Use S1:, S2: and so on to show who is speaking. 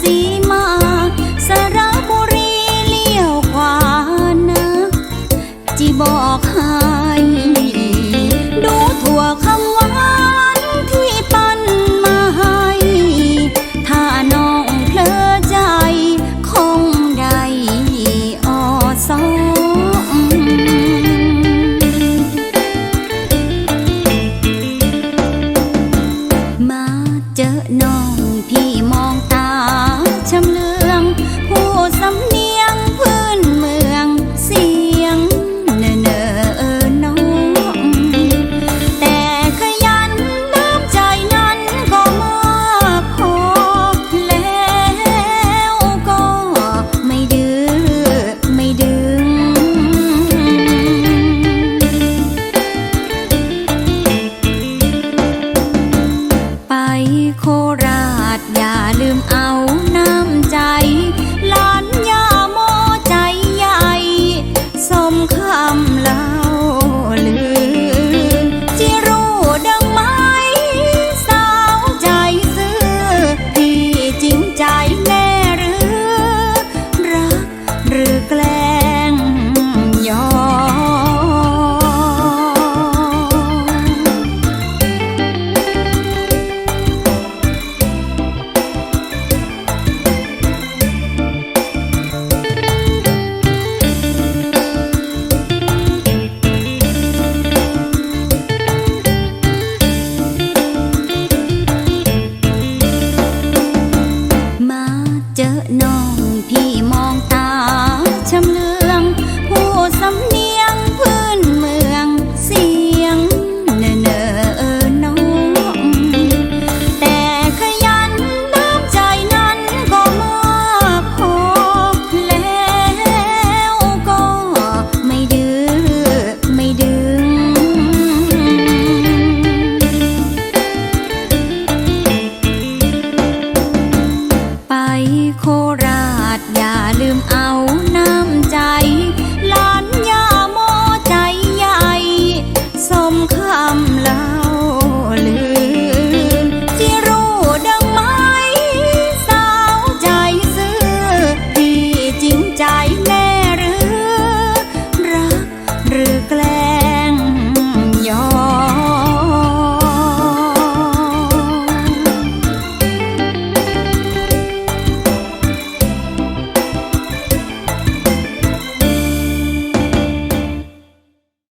S1: สีมาสระบุรีเลี้ยวขวานะจีบอกให้ดูถั่วคำหวานที่ปั้นมาให้ถ้าน้องเพลอใจคงได้อสอมาเจอน้องพี่มอง โคราชอย่าลืมเอาาติอย่าลืม